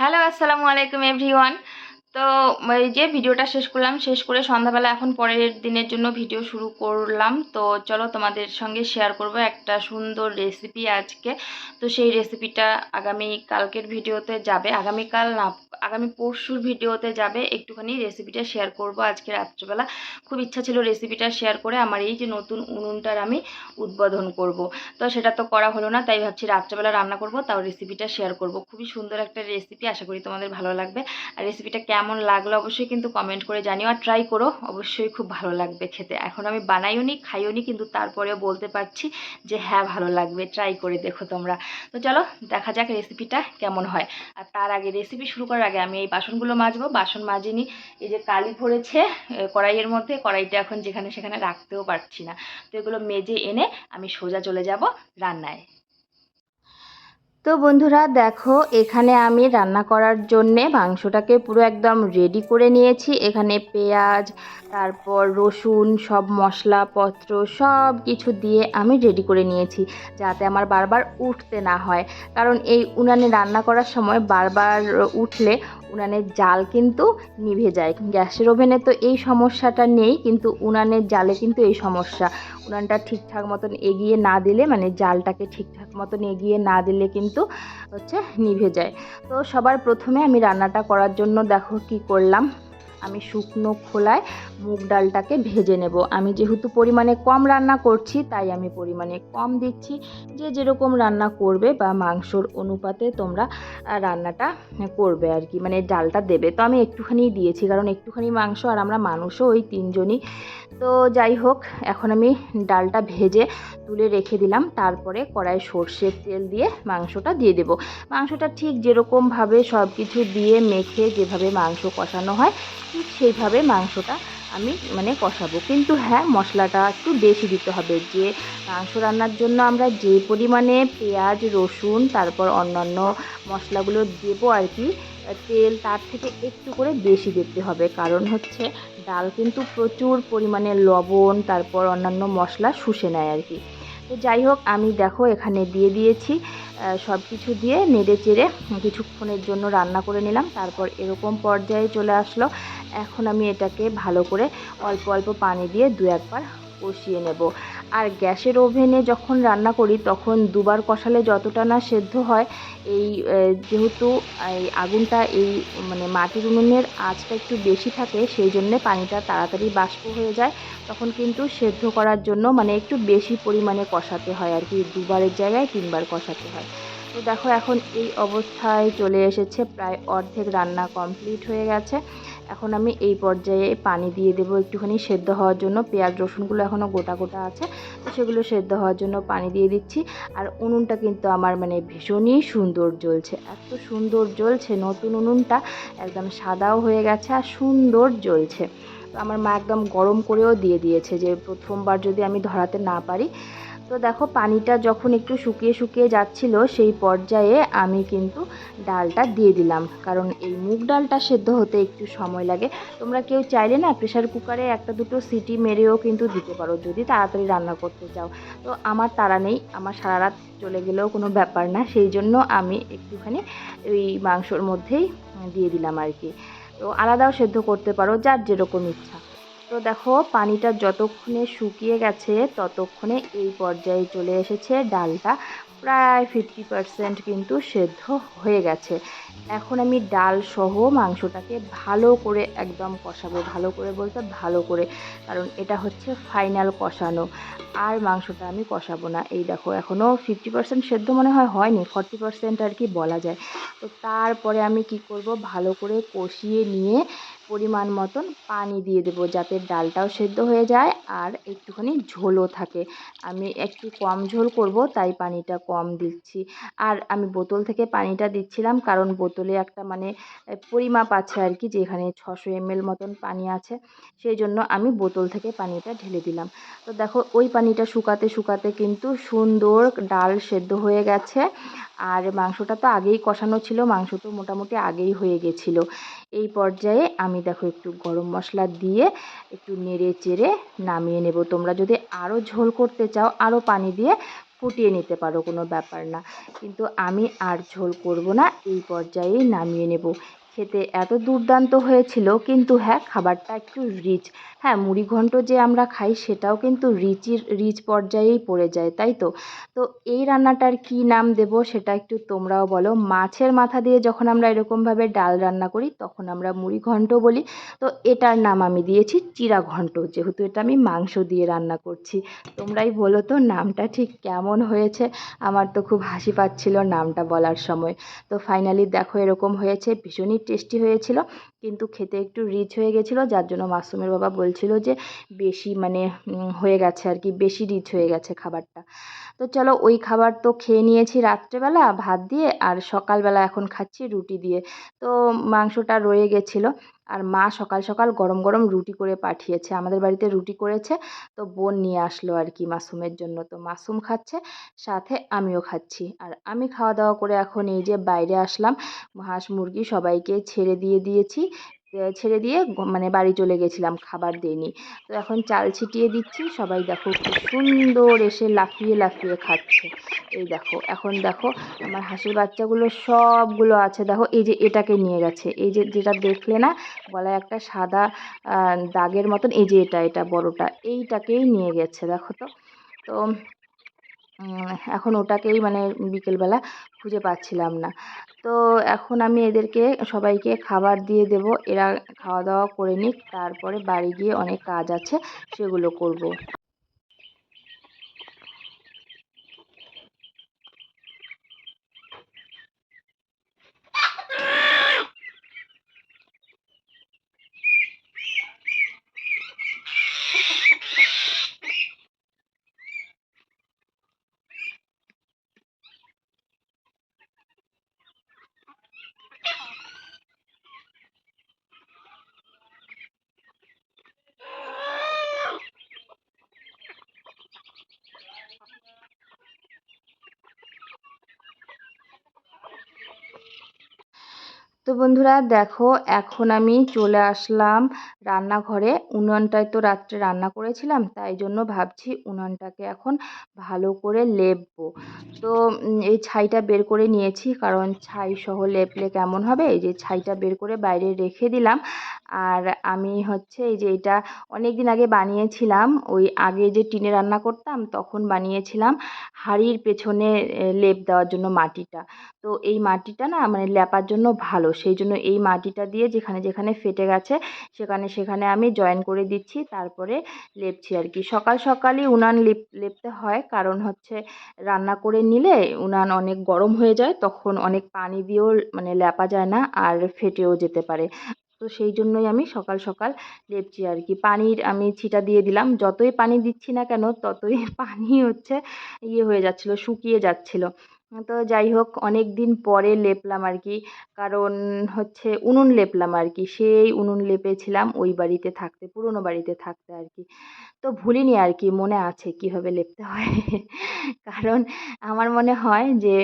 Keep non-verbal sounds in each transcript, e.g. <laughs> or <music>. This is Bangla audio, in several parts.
হ্যালো আসসালামু আলাইকুম এভরিওয়ান তো এই যে ভিডিওটা শেষ করলাম, শেষ করে সন্ধ্যাবেলা এখন পরের দিনের জন্য ভিডিও শুরু করলাম। তো চলো তোমাদের সঙ্গে শেয়ার করব একটা সুন্দর রেসিপি আজকে। তো সেই রেসিপিটা আগামী কালকের ভিডিওতে যাবে। আগামীকাল না, আগামী পরশুর ভিডিওতে যাবে। একটুখানি রেসিপিটা শেয়ার করব আজকে রাত্রেবেলা। খুব ইচ্ছা ছিল রেসিপিটা শেয়ার করে আমার এই যে নতুন উনুনটার আমি উদ্বোধন করব। তো সেটা তো করা হলো না, তাই ভাবছি রাত্রেবেলা রান্না করব, তাও রেসিপিটা শেয়ার করব। খুবই সুন্দর একটা রেসিপি আশা করি তোমাদের ভালো লাগবে। আর রেসিপিটা কেমন লাগল অবশ্যই কিন্তু কমেন্ট করে জানিও আর ট্রাই করো, অবশ্যই খুব ভালো লাগবে খেতে। এখন আমি বানাইও নি, খাইও নি, কিন্তু তারপরেও বলতে পারছি যে হ্যাঁ ভালো লাগবে ট্রাই করে দেখো তোমরা। তো চলো, দেখা যাক রেসিপিটা কেমন হয়। আর তার আগে রেসিপি শুরু করার আগে আমি এই বাসনগুলো মাজবো। বাসন মাজিনি, এই যে কালি ভরেছে কড়াইয়ের মধ্যে, কড়াইটা এখন যেখানে সেখানে রাখতেও পারছি না। তো এগুলো মেজে এনে আমি সোজা চলে যাব রান্নায়। তো বন্ধুরা দেখো, এখানে আমি রান্না করার জন্যে মাংসটাকে পুরো একদম রেডি করে নিয়েছি। এখানে পেঁয়াজ, তারপর রসুন, সব মশলাপত্র, সব কিছু দিয়ে আমি রেডি করে নিয়েছি, যাতে আমার বারবার উঠতে না হয়। কারণ এই উনানে রান্না করার সময় বারবার উঠলে উনানের জাল কিন্তু নিভে যায়। গ্যাসের ওভেনে তো এই সমস্যাটা নেই, কিন্তু উনানের জালে কিন্তু এই সমস্যা। উনানটা ঠিকঠাক মতন এগিয়ে না দিলে মানে জালটাকে ঠিকঠাক মতন এগিয়ে না দিলে কিন্তু হচ্ছে নিভে যায়। তো সবার প্রথমে আমি রান্নাটা করার জন্য দেখো কি করলাম। আমি শুকনো খোলায় মুগ ডালটাকে ভেজে নেব। আমি যেহেতু পরিমাণে কম রান্না করছি, তাই আমি পরিমাণে কম দিচ্ছি। যে যেরকম রান্না করবে বা মাংসর অনুপাতে তোমরা রান্নাটা করবে আর কি মানে ডালটা দেবে। তো আমি একটুখানি দিয়েছি, কারণ একটুখানি মাংস, আর আমরা মানুষও ওই তিনজনই তো যাই হোক, এখন আমি ডালটা ভেজে তুলে রেখে দিলাম। তারপরে কড়াই সর্ষের তেল দিয়ে মাংসটা দিয়ে দেবো। মাংসটা ঠিক যেরকমভাবে সব কিছু দিয়ে মেখে যেভাবে মাংস কষানো হয়, ঠিক সেইভাবে মাংসটা আমি মানে কষাবো। কিন্তু হ্যাঁ মশলাটা একটু বেশি দিতে হবে। যে মাংস রান্নার জন্য আমরা যে পরিমাণে পেঁয়াজ, রসুন, তারপর অন্যান্য মশলাগুলো দেবো আর কি তেল তার থেকে একটু করে বেশি দিতে হবে। কারণ হচ্ছে ডাল কিন্তু প্রচুর পরিমাণে লবণ, তারপর অন্যান্য মশলা শুষে নেয় আর কি। তো যাই হোক, আমি দেখো এখানে দিয়ে দিয়েছি সব কিছু দিয়ে নেড়ে চেড়ে কিছুক্ষণের জন্য রান্না করে নিলাম। তারপর এরকম পর্যায়ে চলে আসলো। এখন আমি এটাকে ভালো করে অল্প অল্প পানি দিয়ে দু একবার কষিয়ে নেব। আর গ্যাসের ওভেনে যখন রান্না করি, তখন দুবার কষালে যতটা না সেদ্ধ হয়, এই যেহেতু এই আগুনটা এই মানে মাটির উনুনের আঁচটা একটু বেশি থাকে সেই জন্যে পানিটা তাড়াতাড়ি বাষ্প হয়ে যায়। তখন কিন্তু সেদ্ধ করার জন্য মানে একটু বেশি পরিমাণে কষাতে হয় আর কি, দুবারের জায়গায় তিনবার কষাতে হয়। তো দেখো, এখন এই অবস্থায় চলে এসেছে, প্রায় অর্ধেক রান্না কমপ্লিট হয়ে গেছে। এখন আমি এই পর্যায়ে পানি দিয়ে দেবো একটুখানি সেদ্ধ হওয়ার জন্য। পেঁয়াজ, রসুনগুলো এখনও গোটা গোটা আছে, তো সেগুলো সেদ্ধ হওয়ার জন্য পানি দিয়ে দিচ্ছি। আর উনুনটা কিন্তু আমার মানে ভীষণই সুন্দর জ্বলছে, এত সুন্দর জ্বলছে, নতুন উনুনটা একদম সাদাও হয়ে গেছে আর সুন্দর জ্বলছে। আমার মা একদম গরম করেও দিয়ে দিয়েছে যে প্রথমবার যদি আমি ধরাতে না পারি তো দেখো, পানিটা যখন একটু শুকিয়ে শুকিয়ে যাচ্ছিল, সেই পর্যায়ে আমি কিন্তু ডালটা দিয়ে দিলাম। কারণ এই মুগ ডালটা সেদ্ধ হতে একটু সময় লাগে। তোমরা কেউ চাইলে না প্রেশার কুকারে একটা দুটো সিটি মেরেও কিন্তু দিতে পারো, যদি তাড়াতাড়ি রান্না করতে চাও। তো আমার তাড়া নেই, আমার সারা রাত চলে গেলেও কোনো ব্যাপার না। সেই জন্য আমি একটুখানি ওই মাংসর মধ্যেই দিয়ে দিলাম আর কি। তো আলাদাও সেদ্ধ করতে পারো, যার যেরকম ইচ্ছা। তো দেখো, পানিটা যতক্ষণে শুকিয়ে গেছে, ততক্ষণে এই পর্যায়ে চলে এসেছে। ডালটা প্রায় ফিফটি পারসেন্ট কিন্তু সেদ্ধ হয়ে গেছে। এখন আমি ডাল সহ মাংসটাকে ভালো করে একদম কষাবো, ভালো করে বলতে ভালো করে, কারণ এটা হচ্ছে ফাইনাল কষানো। আর মাংসটা আমি কষাবো না। এই দেখো এখনও ফিফটি পার্সেন্ট সেদ্ধ মনে হয় হয়নি ফর্টি পার্সেন্ট আর কি বলা যায়। তো তারপরে আমি কি করব? ভালো করে কষিয়ে নিয়ে পরিমাণ মতন পানি দিয়ে দেবো যাতে ডালটাও সেদ্ধ হয়ে যায় আর একটুখানি ঝোলও থাকে। আমি একটু কম ঝোল করব, তাই পানিটা কম দিচ্ছি। আর আমি বোতল থেকে পানিটা দিচ্ছিলাম, কারণ বোতলে একটা মানে পরিমাপ আছে আর কি, যেখানে ছশো এমএল মতন পানি আছে, সেই জন্য আমি বোতল থেকে পানিটা ঢেলে দিলাম। তো দেখো, ওই পানিটা শুকাতে শুকাতে কিন্তু সুন্দর ডাল সেদ্ধ হয়ে গেছে। আর মাংসটা তো আগেই কষানো ছিল, মাংস তো মোটামুটি আগেই হয়ে গেছিল। এই পর্যায়ে আমি দেখো একটু গরম মশলা দিয়ে একটু নেড়ে চেড়ে নামিয়ে নেব। তোমরা যদি আরও ঝোল করতে চাও আরও পানি দিয়ে ফুটিয়ে নিতে পারো, কোনো ব্যাপার না। কিন্তু আমি আর ঝোল করব না, এই পর্যায়েই নামিয়ে নেব। খেতে এত দুর্দান্ত হয়েছিল, কিন্তু হ্যাঁ খাবারটা একটু রিচ। হ্যাঁ মুড়ি ঘন্ট যে আমরা খাই সেটাও কিন্তু রিচির, রিচ পর্যায়েই পড়ে যায়, তাই তো? তো এই রান্নাটার কি নাম দেব সেটা একটু তোমরাও বলো। মাছের মাথা দিয়ে যখন আমরা এরকমভাবে ডাল রান্না করি, তখন আমরা মুড়ি ঘন্ট বলি। তো এটার নাম আমি দিয়েছি চিরা ঘন্ট, যেহেতু এটা আমি মাংস দিয়ে রান্না করছি। তোমরাই বলো তো নামটা ঠিক কেমন হয়েছে? আমার তো খুব হাসি পাচ্ছিল নামটা বলার সময়। তো ফাইনালি দেখো এরকম হয়েছে, ভীষণই টেস্টি হয়েছিল, কিন্তু খেতে একটু রিচ হয়ে গেছিল, যার জন্য মাসুমের বাবা বলছিল যে বেশি মানে হয়ে গেছে আর কি, বেশি রিচ হয়ে গেছে খাবারটা। তো চলো ওই খাবার তো খেয়ে নিয়েছি রাত্রেবেলা, ভাত দিয়ে, আর সকালবেলা এখন খাচ্ছি রুটি দিয়ে। তো মাংসটা রয়ে গেছিল, আর মা সকাল সকাল গরম গরম রুটি করে পাঠিয়েছে। আমাদের বাড়িতে রুটি করেছে, তো বোন নিয়ে আসলো আর কি মাসুমের জন্য। তো মাসুম খাচ্ছে, সাথে আমিও খাচ্ছি। আর আমি খাওয়া দাওয়া করে এখন এই যে বাইরে আসলাম, হাঁস মুরগি সবাইকে ছেড়ে দিয়ে দিয়েছি। ছেড়ে দিয়ে মানে বাড়ি চলে গেছিলাম, খাবার দিইনি। তো এখন চাল ছিটিয়ে দিচ্ছি, সবাই দেখো খুব সুন্দর এসে লাফিয়ে লাফিয়ে খাচ্ছে। এই দেখো, এখন দেখো আমার হাঁসের বাচ্চাগুলো সবগুলো আছে। দেখো, এই যে এটাকে নিয়ে গেছে এই যে যেটা দেখলে না, গলায় একটা সাদা দাগের মতন, এই যে এটা এটা বড়টা, এইটাকেই নিয়ে গেছে। দেখো তো তো এখন ওটাকেই মানে বিকেলবেলা খুঁজে পাচ্ছিলাম না। তো এখন আমি এদেরকে, সবাইকে খাবার দিয়ে দেব। এরা খাওয়া দাওয়া করে নিক, তারপরে বাড়ি গিয়ে অনেক কাজ আছে, সেগুলো করব। তো বন্ধুরা দেখো, এখন আমি চলে আসলাম রান্নাঘরে। উনুনটায় তো রাত্রে রান্না করেছিলাম, তাই জন্য ভাবছি উনুনটাকে এখন ভালো করে লেপবো। তো এই ছাইটা বের করে নিয়েছি, কারণ ছাই সহ লেপলে কেমন হবে? এই যে ছাইটা বের করে বাইরে রেখে দিলাম। আর আমি হচ্ছে এই যে এটা অনেক দিন আগে বানিয়েছিলাম, ওই আগে যে টিনে রান্না করতাম, তখন বানিয়েছিলাম হাঁড়ির পেছনে লেপ দেওয়ার জন্য মাটিটা। তো এই মাটিটা না মানে লেপার জন্য ভালো সেই জন্য এই মাটিটা দিয়ে যেখানে যেখানে ফেটে গেছে, সেখানে সেখানে আমি জয়েন করে দিচ্ছি, তারপরে লেপছি আর কি। সকাল সকালই উনান লেপ, লেপতে হয়, কারণ হচ্ছে রান্না করে নিলে উনান অনেক গরম হয়ে যায়, তখন অনেক পানি দিয়েও মানে লেপা যায় না আর ফেটেও যেতে পারে। তো সেই জন্যই আমি সকাল সকাল লেপছি আর কি। পানির আমি ছিটা দিয়ে দিলাম, যতই পানি দিচ্ছি না কেন ততই <laughs> পানি হচ্ছে ইয়ে হয়ে যাচ্ছিল, শুকিয়ে যাচ্ছিল। তো যাই হোক অনেক দিন পরে লেপলাম আর কি। কারণ হচ্ছে উনুন লেপলাম আর কি। সেই উনুন লেপেছিলাম ওই বাড়িতে থাকতে, পুরনো বাড়িতে থাকতে আর কি। তো ভুলিনি আর কি, মনে আছে কীভাবে লেপতে হয়। <laughs> কারণ আমার মনে হয় যে,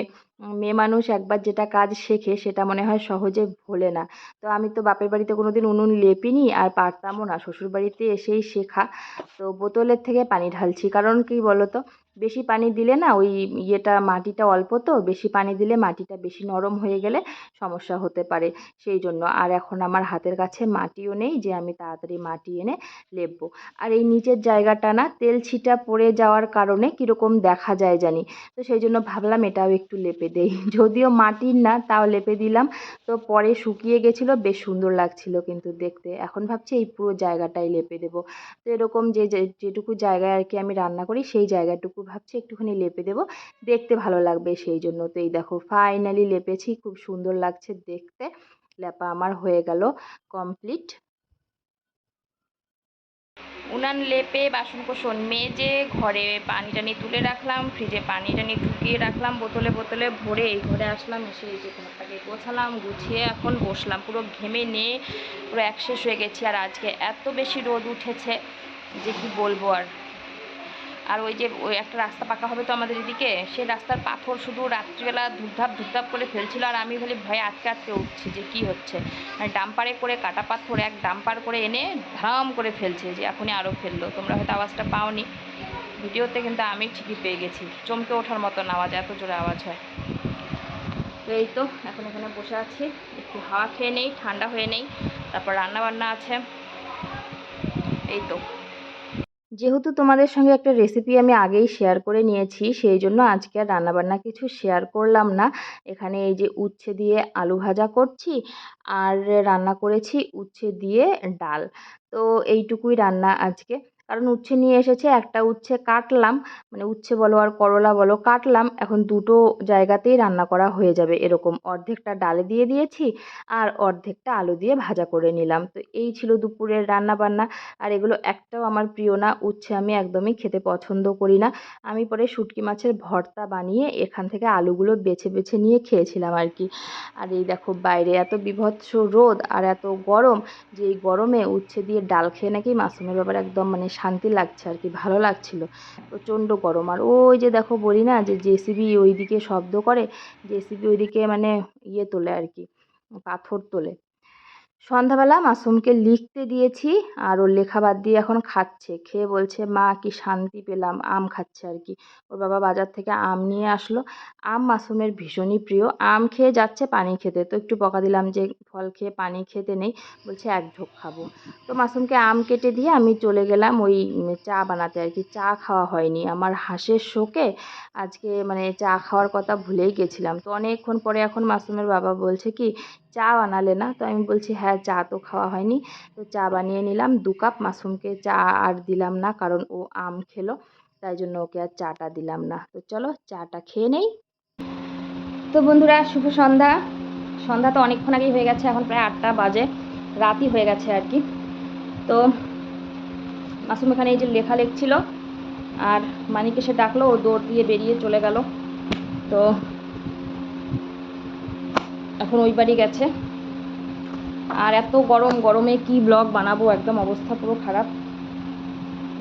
মেয়ে মানুষ একবার যেটা কাজ শেখে সেটা মনে হয় সহজে ভোলে না। তো আমি তো বাপের বাড়িতে কোনো দিন উনুন লেপিনি আর পারতামও না। শ্বশুর বাড়িতে এসেই শেখা। তো বোতলের থেকে পানি ঢালছি। কারণ কি বলো তো বেশি পানি দিলে না ওই ইয়েটা মাটিটা অল্প তো, বেশি পানি দিলে মাটিটা বেশি নরম হয়ে গেলে সমস্যা হতে পারে। সেই জন্য আর এখন আমার হাতের কাছে মাটিও নেই যে আমি তাড়াতাড়ি মাটি এনে লেপবো। আর এই নিচের জায়গাটা না তেল ছিটা পড়ে যাওয়ার কারণে কীরকম দেখা যায় জানি। তো সেই জন্য ভাবলাম এটাও একটু লেপে দেই। <laughs> যদিও মাটির না, তাও লেপে দিলাম। তো পরে শুকিয়ে গেছিল, বেশ সুন্দর লাগছিল কিন্তু দেখতে। এখন ভাবছি এই পুরো জায়গাটাই লেপে দেবো। তো এরকম যে যেটুকু জায়গায় আর কি আমি রান্না করি, সেই জায়গাটুকু ভাবছি একটুখানি লেপে দেবো। দেখতে ভালো লাগবে সেই জন্য। তো এই দেখো ফাইনালি লেপেছি, খুব সুন্দর লাগছে দেখতে। লেপা আমার হয়ে গেল কমপ্লিট উনান লেপে বাসন কোসন মেজে ঘরে পানি টানি তুলে রাখলাম, ফ্রিজে পানি টানি ঢুকিয়ে রাখলাম, বোতলে বোতলে ভরে এই ঘরে আসলাম, এসে এই যে ঘরটাকে গোছালাম, গুছিয়ে এখন বসলাম। পুরো ঘেমে নিয়ে পুরো একশেষ হয়ে গেছি, আর আজকে এত বেশি রোদ উঠেছে যে কি বলব আর। আর ওই যে ওই একটা রাস্তা পাকা হবে তো আমাদের এদিকে, সেই রাস্তার পাথর শুধু রাত্রিবেলা ধূপধাপ ধূপধাপ করে ফেলছিল আর আমি খালি ভয়ে আটকে আটকে উঠছি যে কি হচ্ছে। মানে ডাম্পারে করে, কাটা পাথর এক ডাম্পার করে এনে ধাম করে ফেলছে যে এখনই আরও ফেলল। তোমরা হয়তো আওয়াজটা পাওনি। ভিডিওতে কিন্তু আমি ঠিকই পেয়ে গেছি। চমকে ওঠার মতন আওয়াজ, এত জোরে আওয়াজ হয়। তো এই তো, এখন এখানে বসে আছি। একটু হাওয়া খেয়ে নেই, ঠান্ডা হয়ে নেই। তারপর রান্না বান্না আছে। এই তো। যেহেতু তোমাদের সঙ্গে একটা রেসিপি আমি আগেই শেয়ার করে নিয়েছি, সেই জন্য আজকে আর রান্নাবান্না কিছু শেয়ার করলাম না। এখানে এই যে উচ্ছে দিয়ে আলু ভাজা করছি, আর রান্না করেছি উচ্ছে দিয়ে ডাল। তো এইটুকুই রান্না আজকে। কারণ উচ্ছে নিয়ে এসেছে, একটা উচ্ছে কাটলাম মানে উচ্ছে বলো আর করলা বলো কাটলাম, এখন দুটো জায়গাতেই রান্না করা হয়ে যাবে এরকম। অর্ধেকটা ডালে দিয়ে দিয়েছি আর অর্ধেকটা আলু দিয়ে ভাজা করে নিলাম। তো এই ছিল দুপুরের রান্না বান্না আর এগুলো একটাও আমার প্রিয় না, উচ্ছে আমি একদমই খেতে পছন্দ করি না। আমি পরে শুটকি মাছের ভর্তা বানিয়ে এখান থেকে আলুগুলো বেছে বেছে নিয়ে খেয়েছিলাম আর কি। আর এই দেখো বাইরে এত বিভৎস রোদ আর এত গরম যে এই গরমে উচ্ছে দিয়ে ডাল খেয়ে নাকি মাসুমের ব্যাপারে একদম মানে শান্তি লাগছে আর কি, ভালো লাগছিল। প্রচণ্ড গরম। আর ওই যে দেখো বলি না যে জেসিবি ওইদিকে শব্দ করে, জেসিবি ওইদিকে মানে ইয়ে তোলে আর কি, পাথর তোলে। সন্ধ্যাবেলা মাসুমকে লিখতে দিয়েছি আর ওর লেখা বাদ দিয়ে এখন খাচ্ছে। খেয়ে বলছে, মা, কি শান্তি পেলাম, আম খাচ্ছে আর কি। ওর বাবা বাজার থেকে আম নিয়ে আসলো। আম মাসুমের ভীষণই প্রিয়। আম খেয়ে যাচ্ছে পানি খেতে। তো একটু বকা দিলাম যে ফল খেয়ে পানি খেতে নেই। বলছে, এক ঢোক খাব। তো মাসুমকে আম কেটে দিয়ে আমি চলে গেলাম ওই চা বানাতে আর কি। চা খাওয়া হয়নি। আমার হাঁসের শোকে আজকে মানে চা খাওয়ার কথা ভুলেই গেছিলাম। তো অনেকক্ষণ পরে এখন মাসুমের বাবা বলছে কি চা বানালে না? তো আমি বলছি হ্যাঁ চা তো খাওয়া হয়নি। তো চা বানিয়ে নিলাম, দু কাপ মাসুমকে চা আর দিলাম না, কারণ ও আম খেলো, তাই জন্য ওকে আর চাটা দিলাম না। তো চলো, চাটা খেয়ে নেই। তো বন্ধুরা, শুভ সন্ধ্যা। সন্ধ্যা তো অনেকক্ষণ আগেই হয়ে গেছে, এখন প্রায় আটটা বাজে, রাতই হয়ে গেছে আর কি। তো মাসুম এখানে এই যে লেখা লিখছিল আর মানিকে সে ডাকলো, ও দৌড় দিয়ে বেরিয়ে চলে গেল। তো এখন ওই বাড়ি গেছে। আর এত গরম, গরমে কি ব্লগ বানাবো? একদম অবস্থা পুরো খারাপ।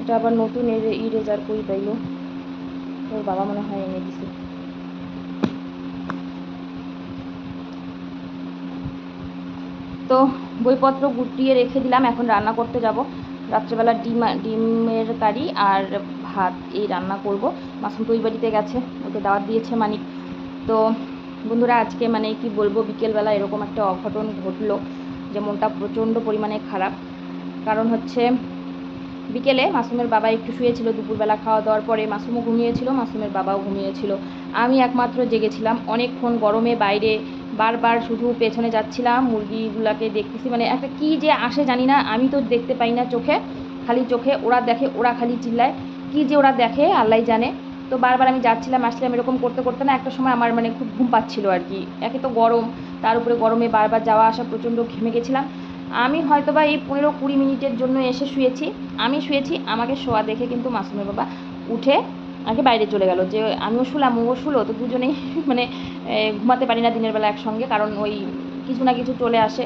এটা আবার নতুন ইরেজার কই পাইলো? তোর বাবা মনে হয় এনে দিছে। তো বইপত্র গুটিয়ে রেখে দিলাম, এখন রান্না করতে যাব। রাত্রেবেলা ডিম, ডিমের কারি আর ভাত এই রান্না করব। মাসুম তো ওই বাড়িতে গেছে, ওকে দাওয়াত দিয়েছে মানিক। তো বন্ধুরা, আজকে মানে কি বলব, বিকেলবেলা এরকম একটা অঘটন ঘটলো যে মনটা প্রচণ্ড পরিমাণে খারাপ। কারণ হচ্ছে, বিকেলে মাসুমের বাবা একটু শুয়েছিল দুপুরবেলা খাওয়া দাওয়ার পরে। মাসুমও ঘুমিয়েছিল, মাসুমের বাবাও ঘুমিয়েছিল। আমি একমাত্র জেগেছিলাম। অনেকক্ষণ গরমে বাইরে বারবার শুধু পেছনে যাচ্ছিলাম, মুরগিগুলাকে দেখতেছি। মানে একটা কি যে আসে জানি না, আমি তো দেখতে পাই না চোখে। খালি চোখে ওরা দেখে, ওরা খালি চিল্লায়। কি যে ওরা দেখে আল্লাহ জানে। তো বারবার আমি যাচ্ছিলাম, আসছিলাম, এরকম করতে করতে না একটা সময় আমার মানে খুব ঘুম পাচ্ছিল আর কি। একে তো গরম, তার উপরে গরমে বারবার যাওয়া আসা প্রচণ্ড ঘেমে গেছিলাম। আমি হয়তো বা এই পনেরো কুড়ি মিনিটের জন্য এসে শুয়েছি। আমি শুয়েছি, আমাকে শোয়া দেখে কিন্তু মাসুমের বাবা উঠে আগে বাইরে চলে গেল। যে আমিও শুলাম, ও শুলো, তো দুজনেই <laughs> মানে ঘুমাতে পারি না দিনের বেলা একসঙ্গে, কারণ ওই কিছু না কিছু চলে আসে।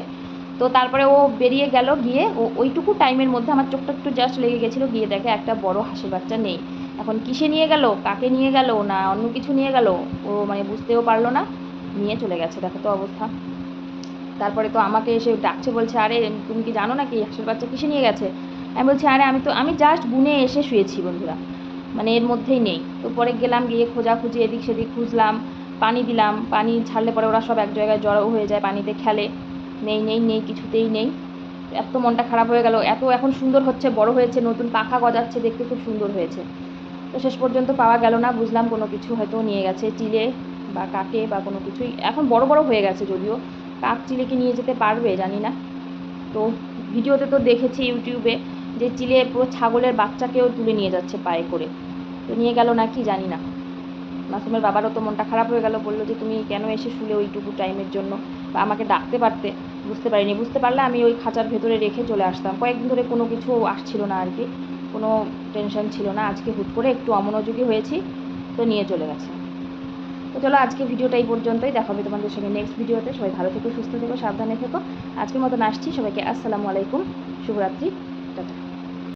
তো তারপরে ও বেরিয়ে গেল গিয়ে, ও, ওইটুকু টাইমের মধ্যে আমার চোখটা একটু জাস্ট লেগে গেছিল, গিয়ে দেখে একটা বড় হাঁসের বাচ্চা নেই। এখন কিসে নিয়ে গেল? কাকে নিয়ে গেল? না অন্য কিছু নিয়ে গেল? ও মানে বুঝতেও পারল না, নিয়ে চলে গেছে। দেখো তো অবস্থা। তারপরে তো আমাকে এসে ডাকছে, বলছে, আরে, তুমি কি জানো না কি হাঁসের বাচ্চা কিসে নিয়ে গেছে? আমি বলছি, আরে, আমি তো, আমি জাস্ট গুনে এসে শুয়েছি বন্ধুরা। মানে এর মধ্যেই নেই। তো পরে গেলাম, গিয়ে খোঁজাখুঁজি এদিক সেদিক খুঁজলাম, পানি দিলাম। পানি ছাড়লে পরে ওরা সব এক জায়গায় জড়ো হয়ে যায়, পানিতে খেলে। নেই নেই নেই, কিছুতেই নেই। এত মনটা খারাপ হয়ে গেল। এত এখন সুন্দর হচ্ছে, বড় হয়েছে, নতুন পাখা গজাচ্ছে, দেখতে খুব সুন্দর হয়েছে। তো শেষ পর্যন্ত পাওয়া গেল না, বুঝলাম কোনো কিছু হয়তো নিয়ে গেছে চিলে বা কাকে বা কোনো কিছুই। এখন বড় বড় হয়ে গেছে যদিও। কাক চিলেকে নিয়ে যেতে পারবে, জানি না। তো ভিডিওতে তো দেখেছি ইউটিউবে যে চিলে পুরো ছাগলের বাচ্চাকেও তুলে নিয়ে যাচ্ছে পায়ে করে। তো নিয়ে গেল না কি জানি না। মাসুমের বাবারও তো মনটা খারাপ হয়ে গেল, বলল যে তুমি কেন এসে শুলে ওইটুকু টাইমের জন্য? বা আমাকে ডাকতে পারতে? বুঝতে পারিনি। বুঝতে পারলে আমি ওই খাঁচার ভেতরে রেখে চলে আসতাম। কয়েকদিন ধরে কোনো কিছু আসছিল না আর কি। কোনো টেনশন ছিল না। আজকে হুট করে একটু অমনোযোগী হয়েছি, তো নিয়ে চলে গেছে। তো চলো আজকে ভিডিওটা এই পর্যন্তই। দেখা হবে তোমাদের সঙ্গে নেক্সট ভিডিওতে সবাই ভালো থেকো, সুস্থ থেকো, সাবধানে থেকো। আজকের মতন আসছি। সবাইকে আসসালামু আলাইকুম। শুভরাত্রি। টাটা।